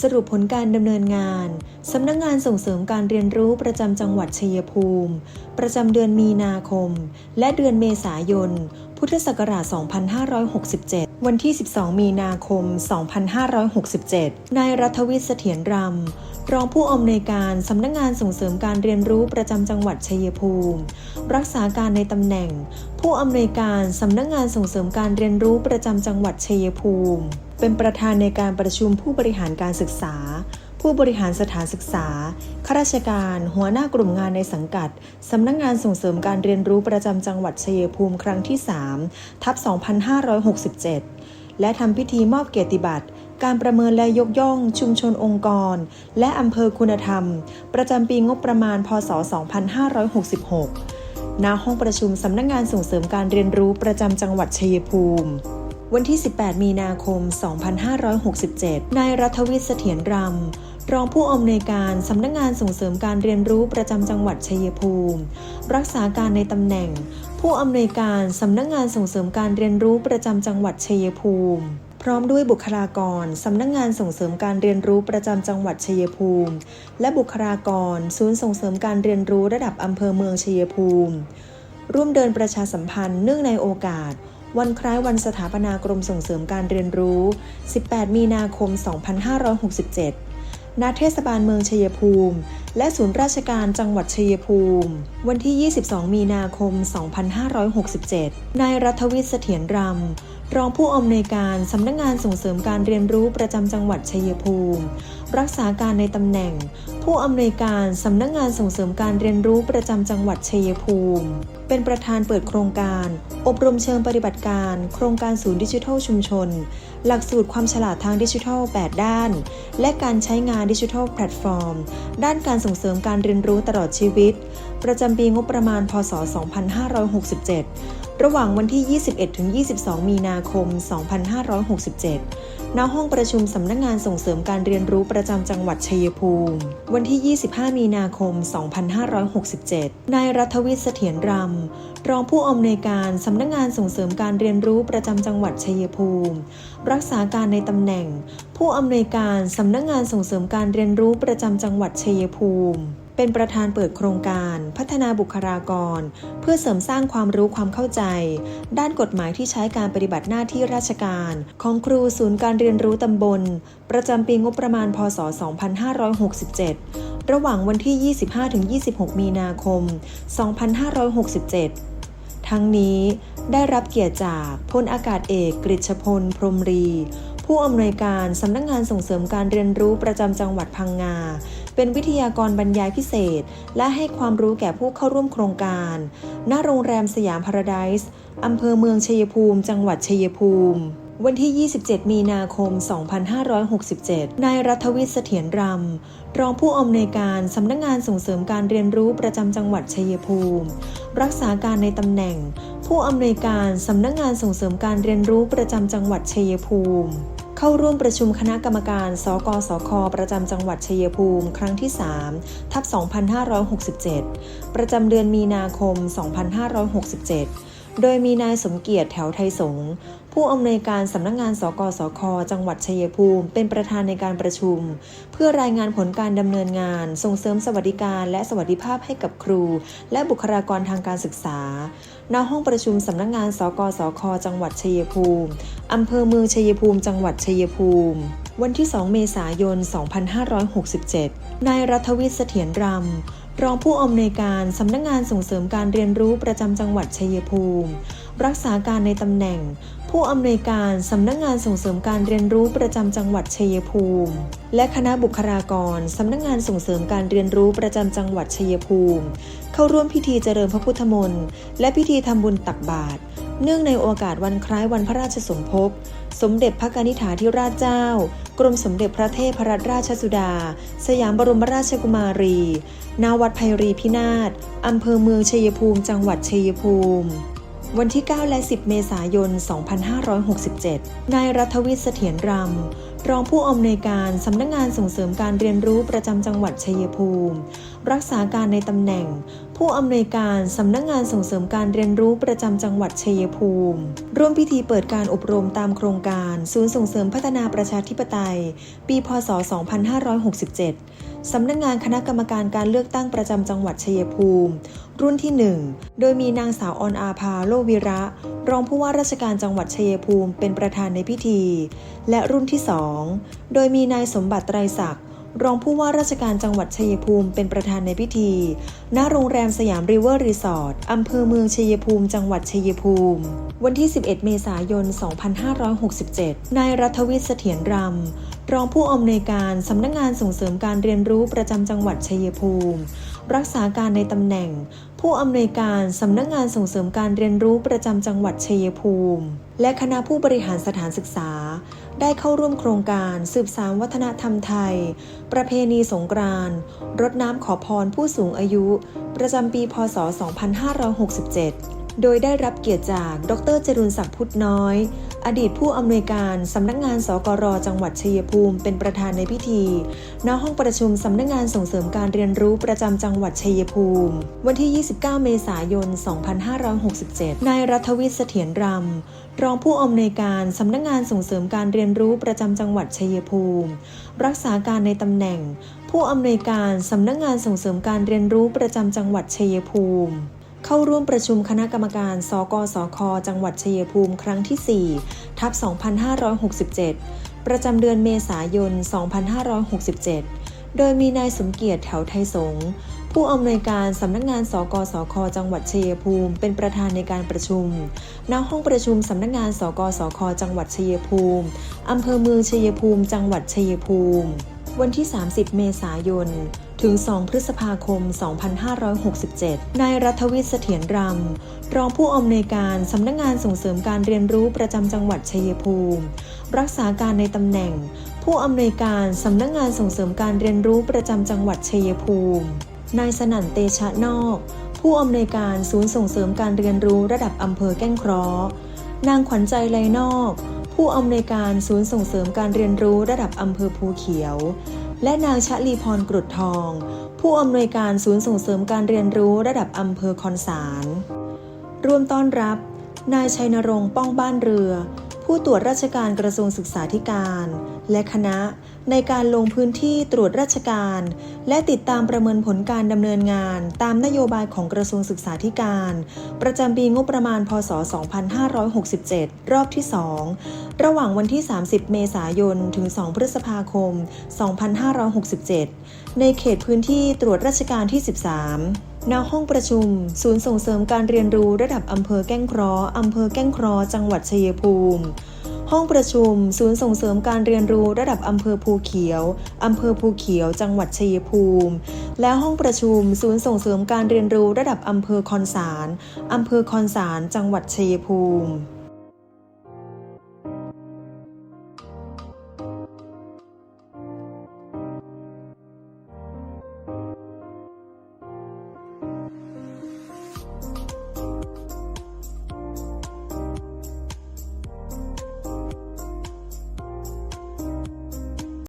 สรุปผลการดำเนินงาน สำนักงงานส่งเสริมการเรียนรู้ประจำจังหวัดชัยภูมิ ประจำเดือนมีนาคม และเดือนเมษายน พุทธศักราช 2567 วันที่ 12 มีนาคม 2567 นายรัฐวิทย์เสถียรรำ รองผู้อำนวยการสำนักงงานส่งเสริมการเรียนรู้ประจำจังหวัดชัยภูมิ รักษาการในตำแหน่ง ผู้อำนวยการสำนักงงานส่งเสริมการเรียนรู้ประจำจังหวัดชัยภูมิ เป็นประธานในการประชุมผู้บริหารการศึกษา ผู้บริหารสถานศึกษาข้าราชการ หัวหน้ากลุ่มงานในสังกัด สำนักงงานส่งเสริมการเรียนรู้ประจำจังหวัดชัยภูมิครั้งที่ 3 ทับ 2567 และทำพิธีมอบเกียรติบัตรการประเมินและยกย่อง ชุมชนองค์กร และอำเภอคุณธรรม ประจำปีงบประมาณ พศ 2566 ณ ห้องประชุมสำนักงงานส่งเสริมการเรียนรู้ประจำจังหวัดชัยภูมิ วันที่ 18 มีนาคม 2567 นายรัฐวิทย์เสถียรรำ รองผู้อำนวยการสำนักงงานส่งเสริมการเรียนรู้ประจำจังหวัดชัยภูมิ รักษาการในตำแหน่ง ผู้อำนวยการสำนักงงานส่งเสริมการเรียนรู้ประจำจังหวัดชัยภูมิพร้อมด้วยบุคลากร สำนักงงานส่งเสริมการเรียนรู้ประจำจังหวัดชัยภูมิ และบุคลากร ศูนย์ส่งเสริมการเรียนรู้ระดับอำเภอเมืองชัยภูมิ ร่วมเดินประชาสัมพันธ์เนื่องในโอกาส วันคล้ายวันสถาปนากรมส่งเสริมการเรียนรู้ 18 มีนาคม 2567 ณ เทศบาลเมืองชัยภูมิและศูนย์ราชการจังหวัดชัยภูมิ วันที่ 22 มีนาคม 2567 นายรัฐวิทย์เสถียรรำ รองผู้อำนวยการสำนักงงานส่งเสริมการเรียนรู้ประจำจังหวัดชัยภูมิ รักษาการในตำแหน่ง ผู้อำนวยการสำนักงงานส่งเสริมการเรียนรู้ประจำจังหวัดชัยภูมิ เป็นประธานเปิดโครงการ อบรมเชิงปฏิบัติการ โครงการศูนย์ดิจิทัลชุมชน หลักสูตรความฉลาดทางดิจิทัล 8 ด้าน และการใช้งานดิจิทัลแพลตฟอร์ม ด้านการส่งเสริมการเรียนรู้ตลอดชีวิต ประจำปีงบประมาณ พศ 2567 ระหว่างวันที่ 21-22 มีนาคม 2567 ณ ห้องประชุมสำนักงงานส่งเสริมการเรียนรู้ประจำจังหวัดชัยภูมิ วันที่ 25 มีนาคม 2567 นายรัฐวิทย์เสถียรรำ รองผู้อำนวยการสำนักงงานส่งเสริมการเรียนรู้ประจำจังหวัดชัยภูมิ รักษาการในตำแหน่ง ผู้อำนวยการสำนักงงานส่งเสริมการเรียนรู้ประจำจังหวัดชัยภูมิเป็นประธานเปิดโครงการพัฒนาบุคลากร เพื่อเสริมสร้างความรู้ความเข้าใจ ด้านกฎหมายที่ใช้การปฏิบัติหน้าที่ราชการ ของครูศูนย์การเรียนรู้ตำบล ประจำปีงบประมาณพศ 2567 ระหว่างวันที่ 25-26 มีนาคม 2567 ทั้งนี้ได้รับเกียรติจากพลอากาศเอกกฤษพล พรมรี ผู้อำนวยการสำนักงงานส่งเสริมการเรียนรู้ประจำจังหวัดพังงา เป็นวิทยากรบรรยายพิเศษ และให้ความรู้แก่ผู้เข้าร่วมโครงการ ณ โรงแรมสยามพาราไดส์อำเภอเมืองชัยภูมิ จังหวัดชัยภูมิ วันที่ 27 มีนาคม 2567 นายรัฐวิทย์เสถียรรำ รองผู้อำนวยการสำนักงงานส่งเสริมการเรียนรู้ประจำจังหวัดชัยภูมิ รักษาการในตำแหน่ง ผู้อำนวยการสำนักงงานส่งเสริมการเรียนรู้ประจำจังหวัดชัยภูมิเข้าร่วมประชุมคณะกรรมการ สกสค ประจำจังหวัดชัยภูมิ ครั้งที่ 3 ทับ 2567 ประจำเดือนมีนาคม 2567 โดยมีนายสมเกียรติแถวไทยสงผู้อำนวยการสำนักงงานสกสค จังหวัดชัยภูมิ เป็นประธานในการประชุม เพื่อรายงานผลการดำเนินงาน ส่งเสริมสวัสดิการและสวัสดิภาพให้กับครู และบุคลากรทางการศึกษาณห้องประชุมสำนักงงานสกสค จังหวัดชัยภูมิอำเภอเมืองชัยภูมิ จังหวัดชัยภูมิ วันที่ 2 เมษายน 2567 นายรัฐวิทย์เสถียรรำ รองผู้อำนวยการสำนักงงานส่งเสริมการเรียนรู้ประจำจังหวัดชัยภูมิ รักษาการในตำแหน่ง ผู้อำนวยการสำนักงงานส่งเสริมการเรียนรู้ประจำจังหวัดชัยภูมิ และคณะบุคลากรสำนักงงานส่งเสริมการเรียนรู้ประจำจังหวัดชัยภูมิ เข้าร่วมพิธีเจริญพระพุทธมนต์และพิธีทำบุญตักบาตรเนื่องในโอกาสวันคล้ายวันพระราชสมภพ สมเด็จพระกนิษฐาธิราชเจ้า กรมสมเด็จพระเทพรัตนราชสุดา สยามบรมราชกุมารีณวัดไพรีพินาศอำเภอเมืองชัยภูมิ จังหวัดชัยภูมิ วันที่ 9 และ 10 เมษายน 2567 นายรัฐวิทย์เสถียรรำ รองผู้อำนวยการสำนักงานส่งเสริมการเรียนรู้ประจำจังหวัดชัยภูมิ รักษาการในตำแหน่ง ผู้อำนวยการสำนักงานส่งเสริมการเรียนรู้ประจำจังหวัดชัยภูมิ ร่วมพิธีเปิดการอบรมตามโครงการ ศูนย์ส่งเสริมพัฒนาประชาธิปไตย ปี พศ 2567 สำนักงานคณะกรรมการการเลือกตั้งประจำจังหวัดชัยภูมิ รุ่นที่ 1 โดยมีนางสาวออนอาภาโลวิระ รองผู้ว่าราชการจังหวัดชัยภูมิเป็นประธานในพิธี และรุ่นที่ 2 โดยมีนายสมบัติไตรศักดิ์รองผู้ว่าราชการจังหวัดชัยภูมิเป็นประธานในพิธี ณ โรงแรมสยามริเวอร์รีสอร์ทอำเภอเมืองชัยภูมิ จังหวัดชัยภูมิ วันที่ 11 เมษายน 2567 นายรัฐวิทย์เสถียรรำ รองผู้อำนวยการสำนักงงานส่งเสริมการเรียนรู้ประจำจังหวัดชัยภูมิ รักษาการในตำแหน่ง ผู้อำนวยการสำนักงานส่งเสริมการเรียนรู้ประจำจังหวัดชัยภูมิ และคณะผู้บริหารสถานศึกษา ได้เข้าร่วมโครงการสืบสานวัฒนธรรมไทย ประเพณีสงกรานต์รดน้ำขอพรผู้สูงอายุ ประจำปีพศ 2567 โดยได้รับเกียรติจาก ดรจรุนศักดิ์พุทธน้อย อดีตผู้อำนวยการสำนักงานสกรจังหวัดชัยภูมิ เป็นประธานในพิธี ณ ห้องประชุมสำนักงานส่งเสริมการเรียนรู้ประจำจังหวัดชัยภูมิ วันที่ 29 เมษายน 2567 นายรัฐวิทย์เสถียรรำ รองผู้อำนวยการสำนักงานส่งเสริมการเรียนรู้ประจำจังหวัดชัยภูมิ รักษาการในตำแหน่ง ผู้อำนวยการสำนักงานส่งเสริมการเรียนรู้ประจำจังหวัดชัยภูมิ เข้าร่วมประชุมคณะกรรมการ สกสค จังหวัดชัยภูมิครั้งที่ 4 ทับ 2567 ประจำเดือนเมษายน 2567 โดยมีนายสมเกียรติแถวไทยสงผู้อำนวยการสำนักงาน สกสค จังหวัดชัยภูมิ เป็นประธานในการประชุม ณ ห้องประชุมสำนักงาน สกสค จังหวัดชัยภูมิ อำเภอเมืองชัยภูมิ จังหวัดชัยภูมิ วันที่ 30 เมษายน ถึง 2 พฤษภาคม 2567 นายรัฐวิทย์เสถียรรำ รองผู้อำนวยการสำนักงานส่งเสริมการเรียนรู้ประจำจังหวัดชัยภูมิ รักษาการในตำแหน่ง ผู้อำนวยการสำนักงานส่งเสริมการเรียนรู้ประจำจังหวัดชัยภูมิ นายสนั่นเตชะนอก ผู้อำนวยการศูนย์ส่งเสริมการเรียนรู้ระดับอำเภอแก้งเคราะห์นางขวัญใจไลนอก ผู้อำนวยการศูนย์ส่งเสริมการเรียนรู้ระดับอำเภอภูเขียว และนางชะลีพรกรุดทอง ผู้อำนวยการศูนย์ส่งเสริมการเรียนรู้ระดับอำเภอคอนสาร ร่วมต้อนรับ นายชัยนรงค์ป้องบ้านเรือ ผู้ตรวจราชการกระทรวงศึกษาธิการ และคณะในการลงพื้นที่ตรวจราชการ และติดตามประเมินผลการดำเนินงาน ตามนโยบายของกระทรวงศึกษาธิการ ประจำปีงบประมาณ พศ 2567 รอบที่ 2 ระหว่างวันที่ 30 เมษายน ถึง 2 พฤษภาคม 2567 ในเขตพื้นที่ตรวจราชการที่ 13 ณห้องประชุม ศูนย์ส่งเสริมการเรียนรู้ระดับอำเภอแก้งเคราะห์อำเภอแก้งเคราะห์จังหวัดชัยภูมิ ห้องประชุม ศูนย์ส่งเสริมการเรียนรู้ระดับอำเภอภูเขียวอำเภอภูเขียว จังหวัดชัยภูมิ และห้องประชุม ศูนย์ส่งเสริมการเรียนรู้ระดับอำเภอคอนสารอำเภอคอนสารจังหวัดชัยภูมิ